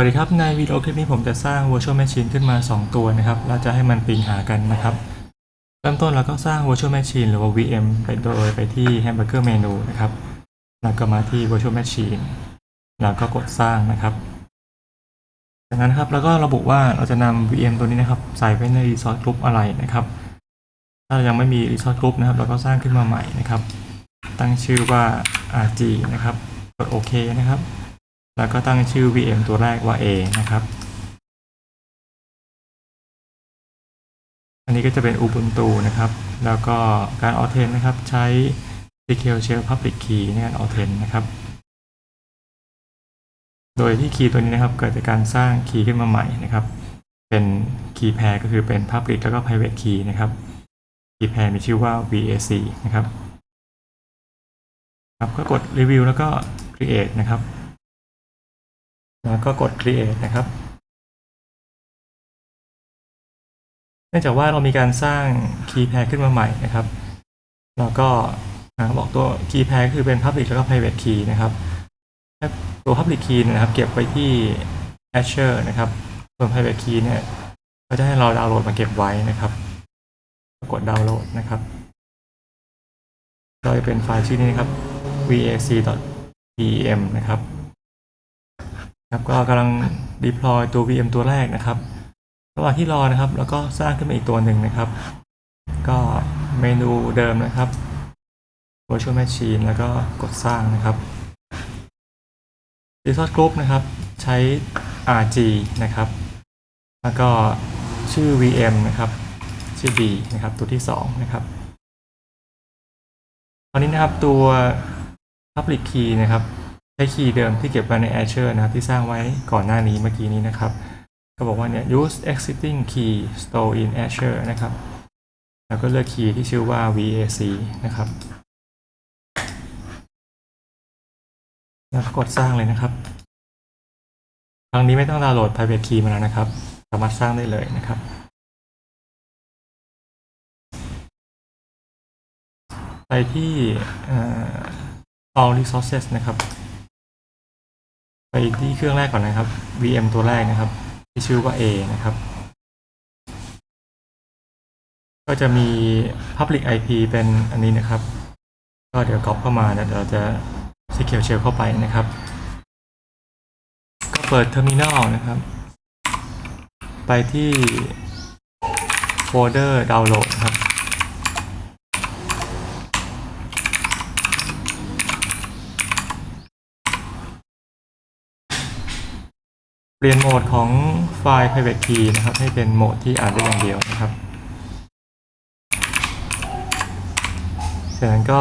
วัสดีครับ ในวิดีโอคลิปนี้ผมจะสร้าง Virtual Machine ขึ้นมา 2 ตัวนะครับ เราจะให้มันปิงหากันนะครับ เริ่มต้นเราก็สร้าง Virtual Machine หรือว่า VM ไปโดยไปที่ Hamburger Menu นะครับ แล้วก็มาที่ Virtual Machine แล้วก็กดสร้างนะครับ จากนั้นครับแล้วก็ระบุว่าเราจะนำ VM ตัวนี้นะครับ ใส่ไว้ใน Resource Group อะไรนะครับ ถ้าเรายังไม่มี Resource Group นะครับ เราก็สร้างขึ้นมาใหม่นะครับ ตั้งชื่อว่า RG นะครับ กดโอเคนะครับ แล้วก็ตั้งชื่อ VM ตัวแรกว่า A นะครับ อันนี้ก็จะเป็น Ubuntu นะครับ แล้วก็การ Authent นะครับ ใช้ SQL Shell Public Key ในการ Authent นะครับ โดยที่คีย์ตัวนี้นะครับ เกิดจากการสร้างคีย์ขึ้นมาใหม่นะครับ เป็นคีย์แพรก็คือเป็น Public แล้วก็ Private Key นะครับ คีย์แพรมีชื่อว่า VAC นะครับ ครับก็กด Review แล้วก็ Create นะครับ แล้วก็กด create นะครับเนื่องจากว่าเรามีการสร้าง key pair ขึ้นมาใหม่นะครับ แล้วก็บอกตัว key pair คือเป็น public แล้วก็ private key นะครับตัว public key นะครับ เก็บไว้ที่ Azure นะครับส่วน private key เนี่ยก็จะให้เราดาวน์โหลดมาเก็บไว้นะครับ กดดาวน์โหลดนะครับโดยเป็นไฟล์ชื่อนี้นะครับ vac.pem นะครับ ครับก็กำลัง deploy ตัว VM ตัวแรกนะครับ ระหว่างที่รอนะครับ แล้วก็สร้างขึ้นมาอีกตัวหนึ่งนะครับ ก็เมนูเดิมนะครับ virtual machine แล้วก็กดสร้างนะครับ resource group นะครับ ใช้ rg นะครับ แล้วก็ชื่อ VM นะครับ ชื่อ b นะครับ ตัวที่ 2 นะครับ ตอนนี้นะครับตัว public key นะครับ ช้คีย์เดิมที่เก็บไว้ใน Azure นะครับที่สร้างไว้ก่อนหน้านี้เมื่อกี้นี้นะครับก็บอกว่าเนี่ย use existing key store in Azure นะครับ แล้วก็เลือกคีย์ที่ชื่อว่า VAC นะครับ แล้วก็กดสร้างเลยนะครับ ครั้งนี้ไม่ต้องดาวน์โหลด private key มาแล้วนะครับ สามารถสร้างได้เลยนะครับไปที่ all resources นะครับ ไปที่เครื่องแรกก่อนนะครับ VM ตัวแรกนะครับ ที่ชื่อว่า A นะครับ ก็จะมี public IP เป็นอันนี้นะครับ ก็เดี๋ยวก๊อปเข้ามาเดี๋ยวเราจะ secure shell เข้าไปนะครับ ก็เปิด terminal นะครับ ไปที่โฟลเดอร์ดาวน์โหลดครับ เปลี่ยนโหมดของไฟล์ private key นะครับ ให้เป็นโหมดที่อ่านได้อย่างเดียวนะครับจากนั้นก็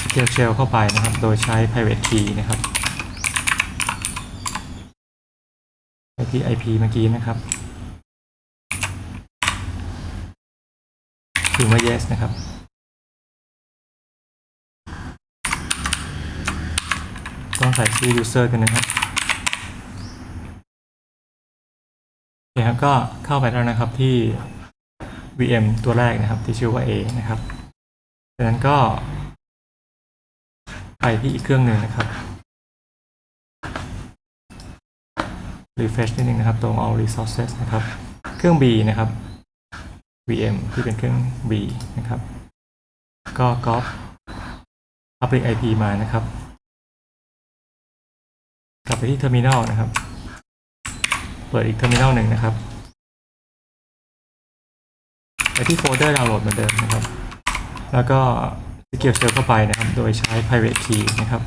secure shell เข้าไปนะครับ โดยใช้ private key นะครับไปที่ IP เมื่อกี้นะครับถึงว่า yes นะครับ ต้องใส่ชื่อ user กันนะครับ ครับก็เข้าไปแล้วนะครับที่ VM ตัวแรกนะครับที่ชื่อว่า A นะครับจากนั้นก็ ไปที่อีกเครื่องหนึ่งนะครับ refresh นิดนึงนะครับตรง all resources นะครับ เครื่อง B นะครับ VM ที่เป็นเครื่อง B นะครับ ก็ copy public IP มานะครับ กลับไปที่ terminal นะครับ ปิดอีกเทอร์มินอลหนึ่งนะครับไปที่โฟลเดอร์ดาวน์โหลดเหมือนเดิมนะครับ แล้วก็ Secure Shell เข้าไปนะครับ โดยใช้ private key นะครับ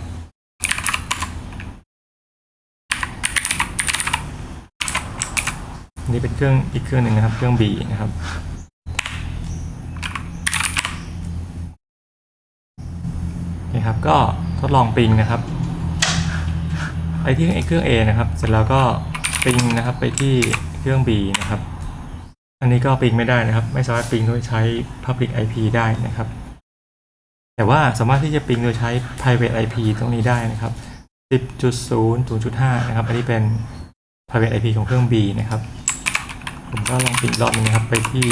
นนี้เป็นเครื่องอีกเครื่องหนึ่งนะครับ เครื่อง B นะครับ นี่ครับ ก็ทดลองปิงนะครับไปที่เครื่อง A นะครับ เสร็จแล้วก็ ปิงนะครับไปที่เครื่อง B นะครับ อันนี้ก็ปิงไม่ได้นะครับ ไม่สามารถปิงโดยใช้ Public IP ได้นะครับ แต่ว่าสามารถที่จะปิงโดยใช้ Private IP ตรงนี้ได้นะครับ 10.0 0.5 นะครับ อันนี้เป็น Private IP ของเครื่อง B นะครับ ผมก็ลองปิงรอบนึงนะครับ ไปที่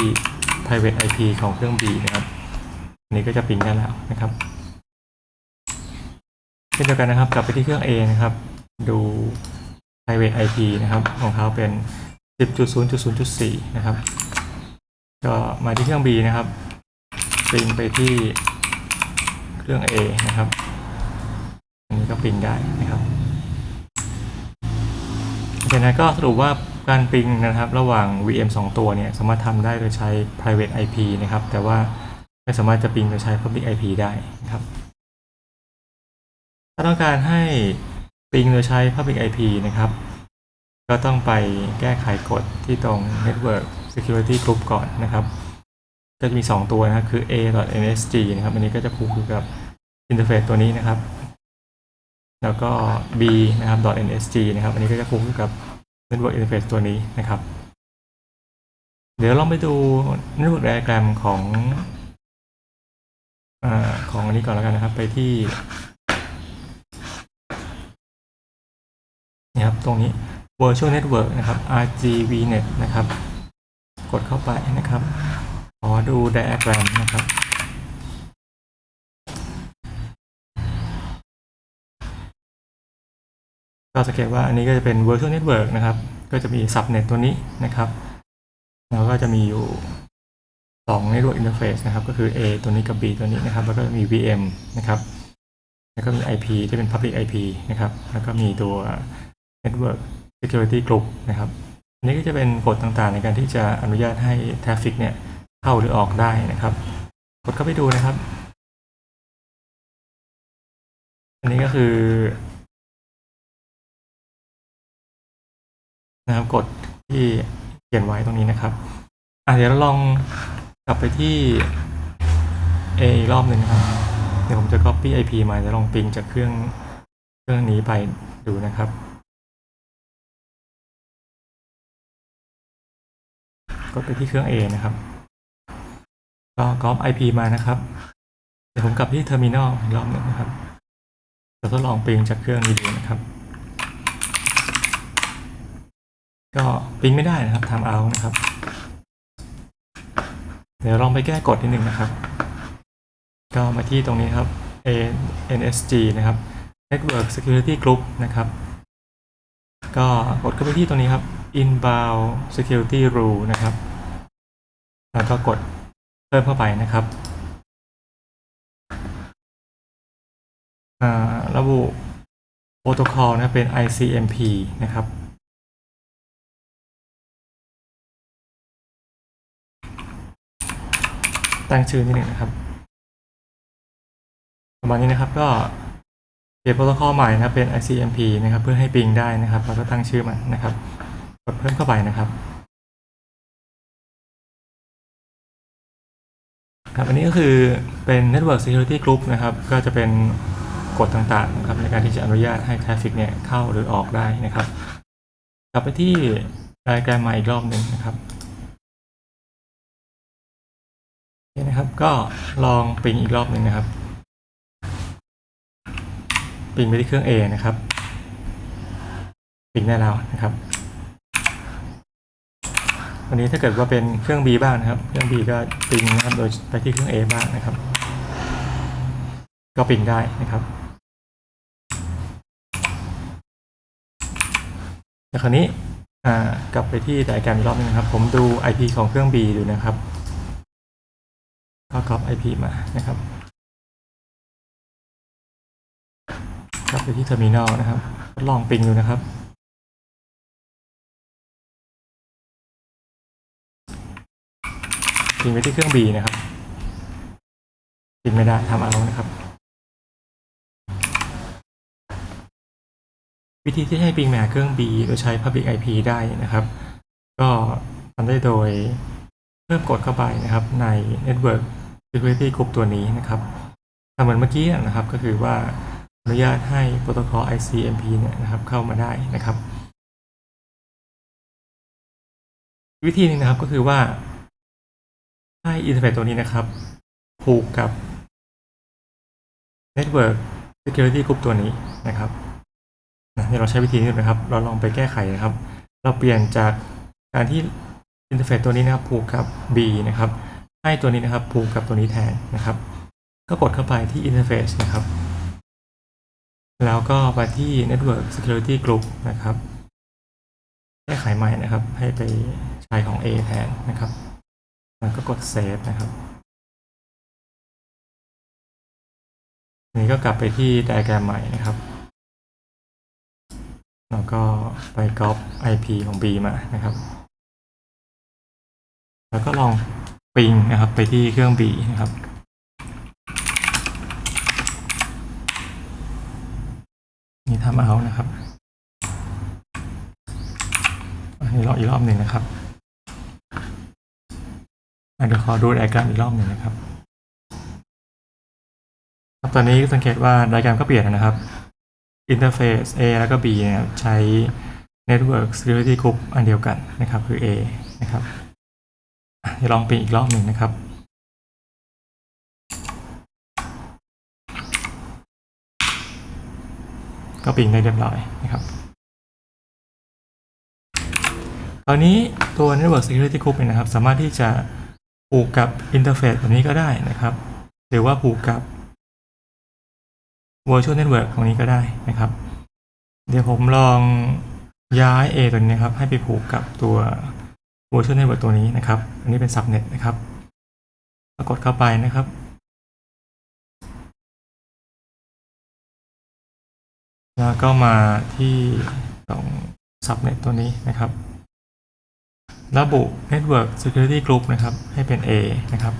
Private IP ของเครื่อง B นะครับ อันนี้ก็จะปิงได้แล้วนะครับเช่นเดียวกันนะครับ กลับไปที่เครื่อง A นะครับ ดู private IP นะครับ ของเขาเป็น 10.0.0.4 นะครับ ก็มาที่เครื่อง B นะครับปิงไปที่เครื่อง A นะครับ อันนี้ก็ปิงได้นะครับโอเคนก็สรุปว่าการปิงนะครับ ระหว่าง VM 2 ตัวเนี่ยสามารถทำได้โดยใช้ private IP นะครับ แต่ว่าไม่สามารถจะปิงโดยใช้ public IP ได้นะครับ ถ้าต้องการให้ ปิงโดยใช้ public IP นะครับ ก็ต้องไปแก้ไขกฎที่ตรง network security group ก่อนนะครับ ก็จะมี 2 ตัวนะครับ คือ a.nsg นะครับ อันนี้ก็จะผูกอยู่กับอินเทอร์เฟซตัวนี้นะครับ แล้วก็ b นะครับ .nsg นะครับ อันนี้ก็จะผูกอยู่กับ network interface ตัวนี้นะครับ เดี๋ยวลองไปดู network diagram ของอาของอันนี้ก่อนแล้วกันนะครับ ไปที่ ครับ ตรงนี้ virtual network นะครับ rgvnet นะครับ กดเข้าไปนะครับ ขอดู diagram นะครับ ก็สังเกตว่าอันนี้ก็จะเป็น virtual network นะครับ ก็จะมี subnet ตัวนี้นะครับแล้วก็จะมีอยู่2 network interface นะครับ ก็คือ A ตัวนี้กับ B ตัวนี้นะครับ แล้วก็มี VM นะครับ แล้วก็มี IP ที่เป็น public IP นะครับ แล้วก็มีตัว network security group นะครับอันนี้ก็จะเป็นกฎต่างๆ ในการที่จะอนุญาตให้ traffic เนี่ยเข้าหรือออกได้นะครับ กดเข้าไปดูนะครับ อันนี้ก็คือนะครับกดที่เขียนไว้ตรงนี้นะครับอะเดี๋ยวเราลองกลับไปที่ A อีกรอบหนึ่งนะครับ เดี๋ยวผมจะ copy IP มาจะลองปิงจากเครื่องเครื่องนี้ไปดูนะครับ กดไปที่เครื่อง A นะครับ ก็ copy IP มานะครับ เดี๋ยวผมกลับที่ terminal อีกรอบหนึ่งนะครับจะทดลองปิงจากเครื่องนี้ดูนะครับ ก็ปิงไม่ได้นะครับ time out นะครับ เดี๋ยวลองไปแก้กฎนิดนึงนะครับ ก็มาที่ตรงนี้ครับ ANSG นะครับ Network Security Group นะครับ ก็กดเข้าไปที่ตรงนี้ครับ Inbound Security Rule นะครับ แล้วก็กดเพิ่มเข้าไปนะครับระบุโปรโตคอลนะเป็น ICMP นะครับ ตั้งชื่อนิดหนึ่งนะครับประมาณนี้นะครับก็เขียนโปรโตคอลใหม่นะเป็น ICMP นะครับ เพื่อให้ปิงได้นะครับ แล้วก็ตั้งชื่อมันนะครับ ดเพิ่มเข้าไปนะครับครับอันนี้ก็คือเป็น Network Security Group นะครับ ก็จะเป็นกฎต่างๆนะครับในการที่จะอนุญาตให้ Traffic เนี่ยเข้าหรือออกได้นะครับ กลับไปที่รายการมาอีกรอบหนึ่งนะครับนี่นะครับก็ลองปิงอีกรอบหนึ่งนะครับ ปิงไปที่เครื่อง A นะครับ ปิงได้แล้วนะครับ วันนี้ถ้าเกิดว่าเป็นเครื่อง B บ้างนะครับ เครื่อง B ก็ปิงนะครับ โดยไปที่เครื่อง A บ้างนะครับ ก็ปิงได้นะครับแต่คราวนี้กลับไปที่ไดอะแกรมอีกรอบหนึงนะครับ ผมดู IP ของเครื่อง B ดูนะครับก็ก๊อป IP มานะครับกลับไปที่ terminal นะครับ ลองปิงดูนะครับ ปิงไปที่เครื่อง B นะครับปิงไม่ได้ทำเอานะครับ วิธีที่ให้ปิงมาหาเครื่อง B โดยใช้ Public IP ได้นะครับ ก็ทำได้โดยเพิ่มกดเข้าไปนะครับใน Network Security Group ตัวนี้นะครับทำเหมือนเมื่อกี้นะครับก็คือว่าอนุญาตให้โปรโตคอล ICMP เนี่ยนะครับเข้ามาได้นะครับ วิธีหนึงนะครับก็คือว่า ให้อินเทอร์เฟซตัวนี้นะครับ ผูกกับ Network Security Group ตัวนี้นะครับนะเดี๋ยวเราใช้วิธีนี้นะครับ เราลองไปแก้ไขนะครับ เราเปลี่ยนจากการที่อินเทอร์เฟซตัวนี้นะครับ ผูกกับ B นะครับ ให้ตัวนี้นะครับ ผูกกับตัวนี้แทนนะครับ ก็กดเข้าไปที่ Interface นะครับ แล้วก็ไปที่ Network Security Group นะครับ แก้ไขใหม่นะครับ ให้ไปใช้ของ A แทนนะครับ ก็กดเซฟนะครับนี้ก็กลับไปที่ไดอะแกรมใหม่นะครับ แล้วก็ไปก๊อป IP ของ B มานะครับ แล้วก็ลองปิงนะครับไปที่เครื่อง B นะครับนี่ทำเอานะครับ อันนี้ลองอีกรอบหนึ่งนะครับ เดี๋ยวขอดูไดอะแกรอีกรอบหนึ่งนะครับครับ ตอนนี้สังเกตว่าไดอะแกรก็เปลี่ยนนะครับอินเทอร์เฟซ A แล้วก็ B เนี่ยใช้ Network Security Group อันเดียวกันนะครับ คือ A นะครับอะลองปิดอีกรอบหนึ่งนะครับก็ปิงได้เรียบร้อยนะครับตอนนี้ตัว Network Security Group เนี่ยนะครับ สามารถที่จะ ผูกกับอินเทอร์เฟซแบบนี้ก็ได้นะครับ หรือว่าผูกกับ Virtual Network ตรงนี้ก็ได้นะครับ เดี๋ยวผมลองย้าย A ตัวนี้นะครับ ให้ไปผูกกับตัว Virtual Network ตัวนี้นะครับ อันนี้เป็น Subnet นะครับกฏเข้าไปนะครับแล้วก็มาที่ตรง Subnet ตัวนี้นะครับ ระบุ Network Security Group นะครับ ให้เป็น A นะครับ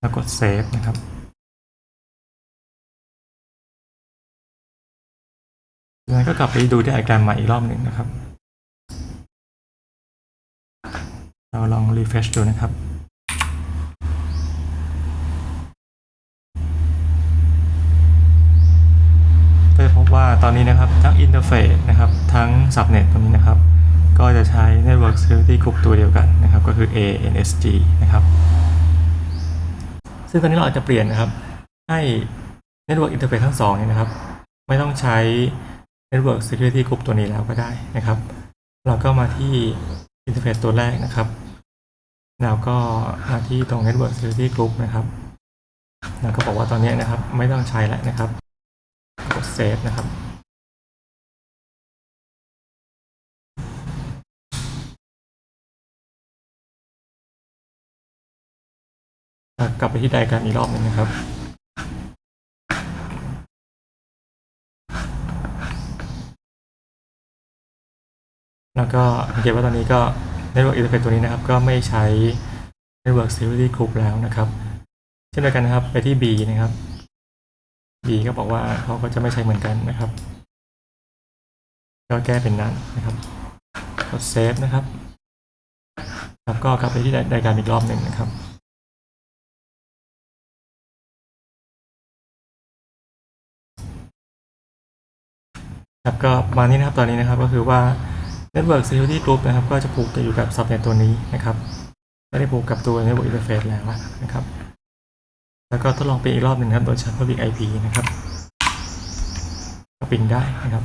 แล้วกด Save นะครับแล้วก็กลับไปดูไดอะแกรมใหม่อีกรอบหนึ่งนะครับ เราลอง refresh ดูนะครับก็จะพบว่าตอนนี้นะครับทั้งอินเทอร์เฟซนะครับ ทั้ง subnet ตรงนี้นะครับ ก็จะใช้ network security group ตัวเดียวกันนะครับ ก็คือ ANSG นะครับ ซึ่งตอนนี้เราอาจจะเปลี่ยนนะครับ ให้ network interface ทั้งสองเนี่ยนะครับ ไม่ต้องใช้ network security group ตัวนี้แล้วก็ได้นะครับ เราก็มาที่ interface ตัวแรกนะครับ แล้วก็มาที่ตรง network security group นะครับแล้วก็บอกว่าตอนนี้นะครับไม่ต้องใช้แล้วนะครับกดเซฟนะครับ กลับไปที่ไดอะแกรอีกรอบหนึงนะครับแล้วก็สังเกตว่าตอนนี้ก็ Network Interface ตัวนี้นะครับ ก็ไม่ใช้ Network Security Group แล้วนะครับ เช่นเดียวกันนะครับไปที่ B นะครับ B ก็บอกว่าเขาก็จะไม่ใช้เหมือนกันนะครับ ก็แก้เป็นนั้นนะครับกดเซฟนะครับ แล้วก็กลับไปที่ไดอะแกรอีกรอบหนึ่งนะครับ ครับก็มานี้นะครับตอนนี้นะครับก็คือว่า Network Security Group นะครับก็จะผูกอยู่กับ Subnet ตัวนี้นะครับไม่ได้ผูกกับตัว Network Interface แล้วนะครับ แล้วก็ทดลองปิงอีกรอบหนึ่งครับโดยใช้ Public IP นะครับก็ปิงได้นะครับ